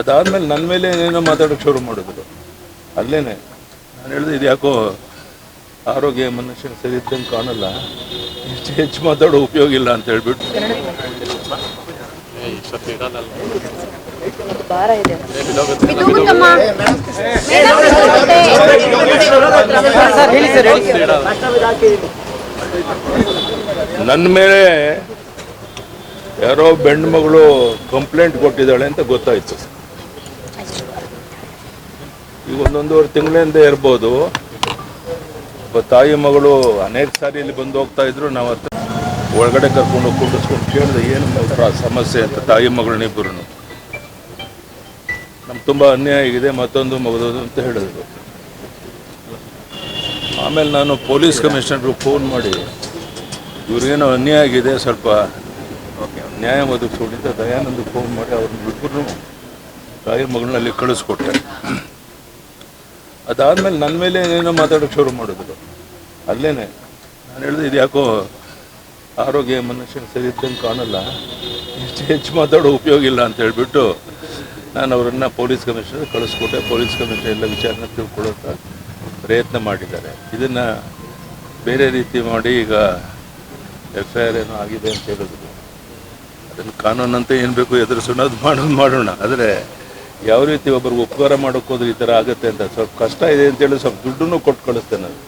ಅದಾದ್ಮೇಲೆ ನನ್ನ ಮೇಲೆ ಏನೇನೋ ಮಾತಾಡೋಕೆ ಶುರು ಮಾಡಿದ್ರು. ಅಲ್ಲೇನೆ. ನಾನು ಹೇಳಿದೆ, ಇದು ಯಾಕೋ ಆರೋಗ್ಯ ಮನುಷ್ಯ ಸರಿ ಇದ್ದಂಗೆ ಕಾಣಲ್ಲ. ಹೆಚ್ಚು ಹೆಚ್ಚು ಮಾತಾಡೋ ಉಪಯೋಗ ಇಲ್ಲ ಅಂತ ಹೇಳ್ಬಿಟ್ಟು. ನನ್ನ ಮೇಲೆ ಯಾರೋ ಬೆಣ್ಣು ಮಗಳು ಕಂಪ್ಲೇಂಟ್ ಕೊಟ್ಟಿದ್ದಾಳೆ ಅಂತ ಗೊತ್ತಾಯ್ತು. ಈಗ ಒಂದೊಂದೂವರೆ ತಿಂಗಳಿಂದ ಇರ್ಬೋದು. ತಾಯಿ ಮಗಳು ಅನೇಕ ಸಾರಿ ಇಲ್ಲಿ ಬಂದು ಹೋಗ್ತಾ ಇದ್ರು, ನಾವು ಒಳಗಡೆ ಕರ್ಕೊಂಡು ಕುಂಡಿಸ್ಕೊಂಡು ಕೇಳಿದೆ ಏನು ಸಮಸ್ಯೆ ಅಂತ ತಾಯಿ ಮಗಳನ್ನಿಬ್ಬರು ನಮ್ಗೆ ತುಂಬ ಅನ್ಯಾಯ ಆಗಿದೆ, ಮತ್ತೊಂದು ಮಗದೋದು ಅಂತ ಹೇಳಿದ್ರು. ಆಮೇಲೆ ನಾನು ಪೊಲೀಸ್ ಕಮಿಷನರ್ಗೆ ಫೋನ್ ಮಾಡಿ, ಇವ್ರಿಗೇನೋ ಅನ್ಯಾಯ ಆಗಿದೆ, ಸ್ವಲ್ಪ ನ್ಯಾಯ ಒದಗಿಸ್ಕೊಂಡಿದ್ದ ಅಂತ ದಯಾನಂದ್ ಫೋನ್ ಮಾಡಿ ಅವ್ರನ್ನ ಇಬ್ಬರು ತಾಯಿ ಮಗಳನ್ನಲ್ಲಿ ಕಳಿಸ್ಕೊಟ್ಟೆ. ಅದಾದ್ಮೇಲೆ ನನ್ನ ಮೇಲೆ ಏನೇನೋ ಮಾತಾಡೋಕೆ ಶುರು ಮಾಡಿದ್ರು. ಅಲ್ಲೇನೆ. ನಾನು ಹೇಳಿದೆ, ಇದು ಯಾಕೋ ಆರೋಗ್ಯ ಮನುಷ್ಯನ ಸರಿ ಇದ್ದಂಗೆ ಕಾಣಲ್ಲ. ಹೆಚ್ಚು ಹೆಚ್ಚು ಮಾತಾಡೋ ಉಪಯೋಗ ಇಲ್ಲ ಅಂತ ಹೇಳಿಬಿಟ್ಟು ನಾನು ಅವರನ್ನು ಪೊಲೀಸ್ ಕಮಿಷನರ್ ಕಳಿಸ್ಕೊಟ್ಟೆ. ಪೊಲೀಸ್ ಕಮಿಷನರ್ ಎಲ್ಲ ವಿಚಾರನ ತಿಳ್ಕೊಳ್ಳೋಕೆ ಪ್ರಯತ್ನ ಮಾಡಿದ್ದಾರೆ. ಇದನ್ನು ಬೇರೆ ರೀತಿ ಮಾಡಿ ಈಗ ಎಫ್ ಐ ಆರ್ ಏನೋ ಆಗಿದೆ ಅಂತ ಹೇಳಿದ್ರು. ಅದನ್ನು ಕಾನೂನಂತೆ ಏನು ಬೇಕು ಎದುರಿಸೋಣ, ಅದು ಮಾಡೋದು ಮಾಡೋಣ. ಆದರೆ ಯಾವ ರೀತಿ ಒಬ್ಬರಿಗೆ ಉಪಕಾರ ಮಾಡೋಕೆ ಹೋದ್ರೆ ಈ ಥರ ಆಗುತ್ತೆ ಅಂತ ಸ್ವಲ್ಪ ಕಷ್ಟ ಇದೆ ಅಂತೇಳಿ ಸ್ವಲ್ಪ ದುಡ್ಡನ್ನು ಕೊಟ್ಟು ಕಳಿಸ್ತೇನೆ ನಾನು.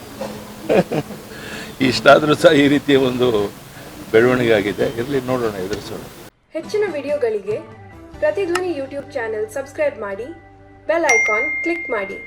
ಇಷ್ಟಾದರೂ ಸಹ ಈ ರೀತಿಯ ಒಂದು ಬೆಳವಣಿಗೆ ಆಗಿದೆ. ಇರಲಿ, ನೋಡೋಣ, ಎದುರಿಸೋಣ. ಹೆಚ್ಚಿನ ವಿಡಿಯೋಗಳಿಗೆ ಪ್ರತಿಧ್ವನಿ ಯೂಟ್ಯೂಬ್ ಚಾನೆಲ್ ಸಬ್ಸ್ಕ್ರೈಬ್ ಮಾಡಿ, ಬೆಲ್ ಐಕಾನ್ ಕ್ಲಿಕ್ ಮಾಡಿ.